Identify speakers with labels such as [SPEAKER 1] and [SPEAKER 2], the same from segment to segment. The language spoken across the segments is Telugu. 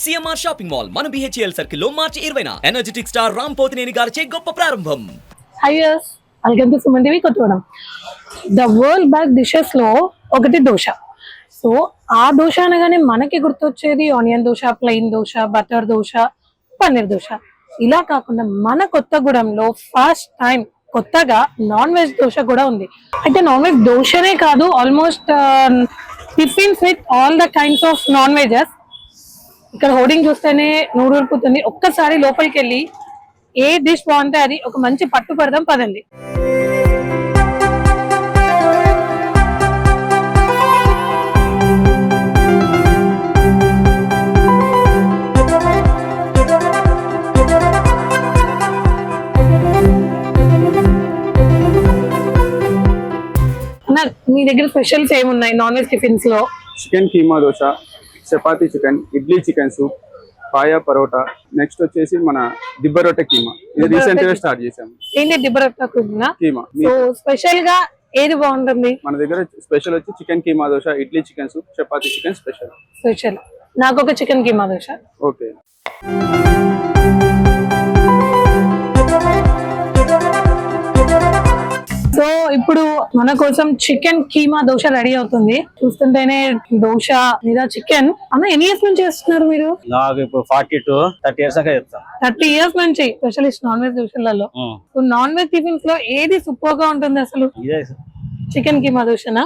[SPEAKER 1] సిఎంఆర్ షాపింగ్ మాల్ మన బిహెచ్ఎల్ సర్కిల్లో మార్చి ఇరవైన. ఎనర్జెటిక్ స్టార్ రామ్ పోతినేని గారిచే గొప్ప ప్రారంభం.
[SPEAKER 2] హైయర్స్ welcome to Suman Devi Kothagudem the world back డిషెస్లో ఒకటి దోశ. సో ఆ దోశ అనగానే మనకి గుర్తొచ్చేది onion dosa plain dosa butter dosa paneer dosa. ఇలా కాకుండా మన కొత్తగూడెంలో ఫస్ట్ టైం కొత్తగా నాన్ వెజ్ దోశ కూడా ఉంది. అయితే నాన్ వెజ్ దోశనే కాదు almost tiffins with all the kinds of non vegs ఇక్కడ హోర్డింగ్ చూస్తేనే నూరు ఊరుకుతుంది ఒక్కసారి లోపలికి వెళ్ళి ఏ డిష్ బాగుంటే అది ఒక మంచి పట్టు పడదాం పదండి. అన్న, మీ దగ్గర స్పెషల్స్ ఏమున్నాయి non veg టిఫిన్స్లో
[SPEAKER 3] chicken keema dosa chapati chicken idli chicken soup paya parotta. Next వచ్చేసి మన దిబ్బ రొట్టె కీమా. ఇది రీసెంట్గా స్టార్ట్ చేసాము.
[SPEAKER 2] ఏంటి కుదినా
[SPEAKER 3] కీమా? మీ-
[SPEAKER 2] సో స్పెషల్గా ఏది బాగుంటుంది?
[SPEAKER 3] మన దగ్గర స్పెషల్ వచ్చి chicken keema dosa idli chicken soup chapati chicken special
[SPEAKER 2] special నాకు ఒక chicken keema dosa.
[SPEAKER 3] Okay
[SPEAKER 2] so ఇప్పుడు మన కోసం చికెన్ కీమా దోశ రెడీ అవుతుంది. చూస్తుంటేనే దోశ మీద చికెన్ అన్న ఎన్ని ఇయర్స్ నుంచి చేస్తున్నారు మీరు?
[SPEAKER 4] నాకు ఇప్పుడు forty to thirty years
[SPEAKER 2] thirty years నుంచి స్పెషలిస్ట్ నాన్ వెజ్ దోశలలో. నాన్ వెజ్ టిఫిన్స్లో ఏది సూపర్గా ఉంటుంది అసలు? చికెన్ కీమా దోశనా?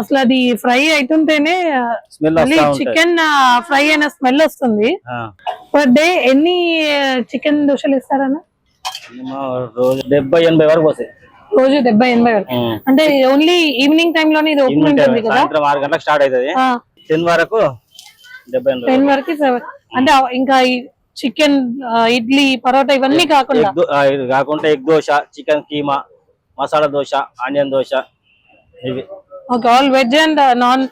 [SPEAKER 2] అసలు అది ఫ్రై
[SPEAKER 4] ఉంటాయి
[SPEAKER 2] చికెన్ ఫ్రై అయిన స్మెల్ వస్తుంది. పర్ డే ఎన్ని చికెన్ దోశలు ఇస్తారన్న
[SPEAKER 4] రోజు డెబ్బై ఎనభై వరకు వస్తాయి.
[SPEAKER 2] రోజు డెబ్బై ఎనభై వరకు. అంటే ఓన్లీ ఈవినింగ్ టైమ్లోనే ఇది ఓపెన్ ఉంటుంది కదా?
[SPEAKER 4] ఆరు గంటలకు స్టార్ట్ అవుతుంది. టెన్ వరకు
[SPEAKER 2] టెన్ వరకు. అంటే ఇంకా చికెన్ ఇడ్లీ పరోటా ఇవన్నీ కాకుండా?
[SPEAKER 4] కాకుండా egg dosa chicken keema masala dosa onion dosa ఇవి.
[SPEAKER 2] Okay all veg and non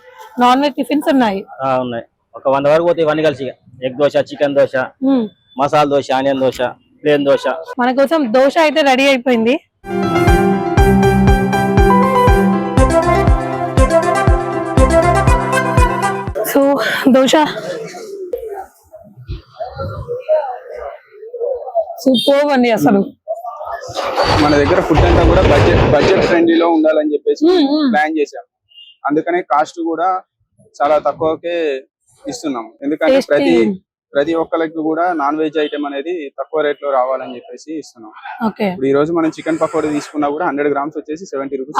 [SPEAKER 2] non veg tiffins ఉన్నాయి.
[SPEAKER 4] ఆ, ఉన్నాయి. ఒక వంద వరకు పోతాయి ఇవన్నీ కలిసి ఇక. ఎగ్ దోశ చికెన్ దోశ
[SPEAKER 2] మ్మ్.
[SPEAKER 4] Masala dosa onion dosa plain dosa.
[SPEAKER 2] మన కోసం దోశ అయితే రెడీ అయిపోయింది. సో దోశ. సూపర్ అండి అసలు.
[SPEAKER 3] మన దగ్గర ఫుడ్ అంతా కూడా బడ్జెట్ బడ్జెట్ ఫ్రెండ్లీలో ఉండాలని చెప్పేసి ప్లాన్ చేసాం అందుకనే కాస్ట్ కూడా చాలా తక్కువకే ఇస్తున్నాం. ఎందుకంటే. ప్రతి ప్రతి ఒక్కరికి కూడా నాన్ వెజ్ ఐటమ్ అనేది తక్కువ రేట్లో రావాలని చెప్పేసి ఇస్తున్నాం. ఇప్పుడు ఈ రోజు మనం చికెన్ పకోడీ తీసుకున్నా కూడా హండ్రెడ్ గ్రామ్స్ వచ్చేసి సెవెంటీ రూపీస్.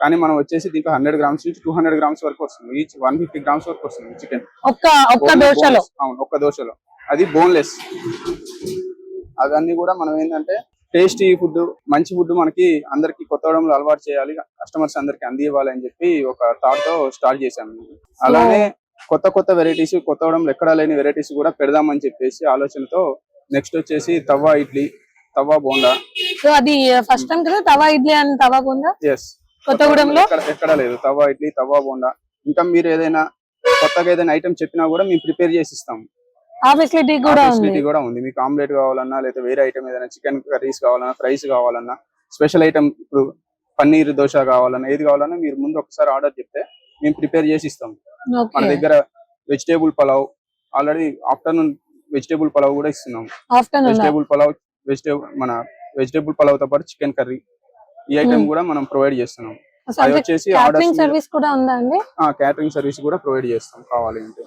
[SPEAKER 3] కానీ మనం వచ్చేసి దీంట్లో హండ్రెడ్ గ్రామ్స్ నుంచి టూ హండ్రెడ్ గ్రామ్స్ వరకు వస్తుంది. ఈచ్ వన్ ఫిఫ్టీ గ్రామ్స్ వరకు వస్తుంది చికెన్ అవును ఒక్క దోశలో. అది బోన్లెస్ అవన్నీ కూడా మనం ఏంటంటే టేస్టీ ఫుడ్ మంచి ఫుడ్ మనకి అందరికి కొత్తగూడెంలో అలవాటు చేయాలి కస్టమర్స్ అందరికి అందివ్వాలి అని చెప్పి ఒక థాట్తో స్టార్ట్ చేశాము. అలానే కొత్త కొత్త వెరైటీస్ కొత్తగూడెంలో ఎక్కడా లేని వెరైటీస్ కూడా పెడదామని చెప్పేసి ఆలోచనతో నెక్స్ట్ వచ్చేసి తవ్వా ఇడ్లీ తవ్వా బోండా.
[SPEAKER 2] సో అది ఫస్ట్ టైం కదా? తవా ఇడ్లీ అండ్ తవా బోందా
[SPEAKER 3] ఎస్
[SPEAKER 2] కొత్తగూడెంలో
[SPEAKER 3] ఎక్కడ ఎక్కడ లేదు. తవ్వా ఇడ్లీ తవ్వా బోండా. ఇంకా మీరు ఏదైనా కొత్తగా ఏదైనా ఐటమ్ చెప్పినా కూడా మేము ప్రిపేర్ చేసి ఇస్తాం
[SPEAKER 2] ఆ ఫెసిలిటీ కూడా
[SPEAKER 3] ఫెసిలిటీ కూడా ఉంది. మీకు ఆమ్లెట్ కావాలన్నా లేదా వేరే ఐటమ్ ఏదైనా చికెన్ కర్రీస్ కావాలన్నా ఫ్రైస్ కావాలన్నా స్పెషల్ ఐటమ్ ఇప్పుడు పన్నీర్ దోశ కావాలన్నా ఏది కావాలన్నా మీరు ముందు ఒకసారి ఆర్డర్ చెప్తే మేము ప్రిపేర్ చేసి ఇస్తాం. మన దగ్గర vegetable pulao already afternoon vegetable pulao కూడా ఇస్తున్నాం. వెజిటేబుల్ పలావ్ వెజిటేబుల్ మన వెజిటేబుల్ పలావ్తో పాటు చికెన్ కర్రీ ఈ ఐటమ్ కూడా మనం ప్రొవైడ్ చేస్తున్నాం. అది వచ్చేసి ఆర్డర్స్
[SPEAKER 2] సర్వీస్ కూడా ఉందా అండి?
[SPEAKER 3] క్యాటరింగ్ సర్వీస్ కూడా ప్రొవైడ్ చేస్తాం కావాలి అంటే.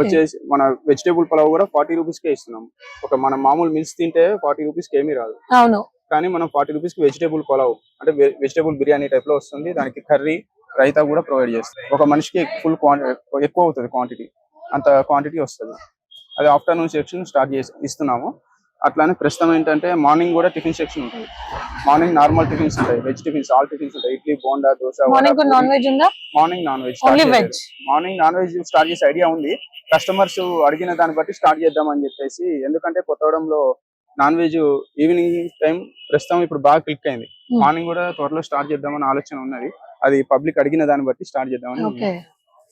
[SPEAKER 3] వచ్చేసి మన వెజిటేబుల్ పలావ్ కూడా ఫార్టీ రూపీస్ కే ఇస్తున్నాం. ఒక మన మామూలు మిల్స్ తింటే ఫార్టీ రూపీస్కి ఏమీ రాదు.
[SPEAKER 2] అవును.
[SPEAKER 3] కానీ మనం ఫార్టీ రూపీస్కి వెజిటేబుల్ పలావ్ అంటే వెజిటేబుల్ బిర్యానీ టైప్లో వస్తుంది. దానికి కర్రీ రైతా కూడా ప్రొవైడ్ చేస్తాం ఒక మనిషికి ఫుల్ ఎక్కువ అవుతుంది క్వాంటిటీ అంత క్వాంటిటీ వస్తుంది. అది ఆఫ్టర్నూన్ సెక్షన్ స్టార్ట్ చేసి ఇస్తున్నాము. అట్లానే ప్రస్తుతం ఏంటంటే మార్నింగ్ కూడా టిఫిన్ సెక్షన్ ఉంటుంది. మార్నింగ్ నార్మల్ టిఫిన్స్ ఉంటాయి. వెజ్ టిఫిన్స్ ఆల్ టిఫిన్స్ ఉంటాయి. Idli bonda dosa
[SPEAKER 2] morning non veg ఉందా?
[SPEAKER 3] Morning non veg. Morning non veg start చేసే ఐడియా ఉంది. కస్టమర్స్ అడిగిన దాన్ని బట్టి స్టార్ట్ చేద్దాం అని చెప్పేసి ఎందుకంటే కొత్తగూడెంలో నాన్ వెజ్ ఈవినింగ్ టైం ప్రస్తుతం ఇప్పుడు బాగా క్లిక్ అయింది.
[SPEAKER 2] Hmm.
[SPEAKER 3] మార్నింగ్ కూడా త్వరలో స్టార్ట్ చేద్దామని ఆలోచన ఉన్నది. అది పబ్లిక్ అడిగిన దాన్ని బట్టి స్టార్ట్ చేద్దామని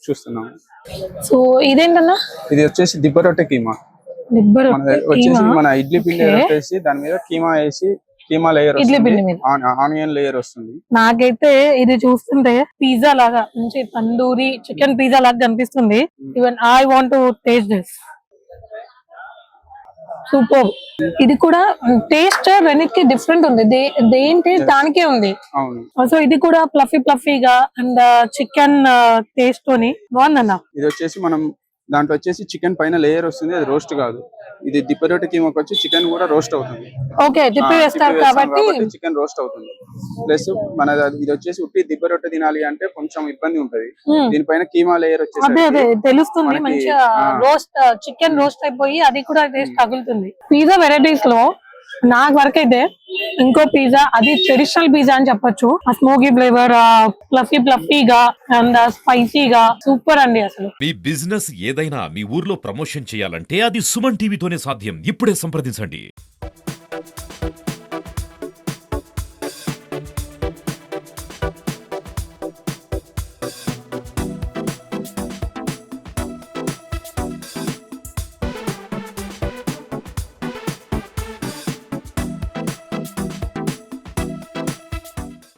[SPEAKER 3] చూస్తున్నాం
[SPEAKER 2] సో ఇదేంటన్నా?
[SPEAKER 3] ఇది వచ్చేసి దిబ్బ రొట్టె కీమా. వచ్చేసి. మన ఇడ్లీ పిండి. వచ్చేసి దాని మీద కీమా వేసి కీమా లేయర్
[SPEAKER 2] ఇడ్లీ పిండి మీద.
[SPEAKER 3] ఆనియన్ లేయర్ వస్తుంది.
[SPEAKER 2] నాకైతే ఇది చూస్తుంటే పిజ్జా లాగా మంచి తందూరి చికెన్ పిజ్జా లాగా కనిపిస్తుంది. Even I want to taste this super ఇది కూడా టేస్ట్ రెండింటికి డిఫరెంట్ ఉంది. దే- దేని టేస్ట్ దానికే ఉంది. సో ఇది కూడా ప్లఫీ ప్లఫీగా అండ్ చికెన్ టేస్ట్ తోని. బాగుందన్న?
[SPEAKER 3] ఇది వచ్చేసి మనం దాంట్లో వచ్చేసి చికెన్ పైన లేయర్ వస్తుంది అది రోస్ట్ కాదు. ఇది దిప్పరొట్టి కీమాకి వచ్చి చికెన్ కూడా రోస్ట్ అవుతుంది.
[SPEAKER 2] ఓకే తిప్పి వేస్తారు కాబట్టి
[SPEAKER 3] చికెన్ రోస్ట్ అవుతుంది. ప్లస్ మన ఇది వచ్చేసి ఉట్టి దిబ్బరొట్టె తినాలి అంటే కొంచెం ఇబ్బంది ఉంటది. దీనిపైన కీమా లేయర్ వచ్చేసి
[SPEAKER 2] తెలుస్తుంది. మంచిగా. రోస్ట్ చికెన్ రోస్ట్ అయిపోయి అది కూడా టేస్ట్ తగులుతుంది. పిజ్జా వెరైటీస్లో నాకు వరకు అయితే ఇంకో పిజ్జా అది ట్రెడిషనల్ పిజ్జా అని చెప్పొచ్చు. ఆ స్మోకీ ఫ్లేవర్ ప్లఫీ ప్లఫీగా అండ్ స్పైసీగా సూపర్ అండి అసలు.
[SPEAKER 5] మీ బిజినెస్ ఏదైనా మీ ఊర్లో ప్రమోషన్ చేయాలంటే అది సుమన్ టీవీతోనే సాధ్యం. ఇప్పుడే సంప్రదించండి.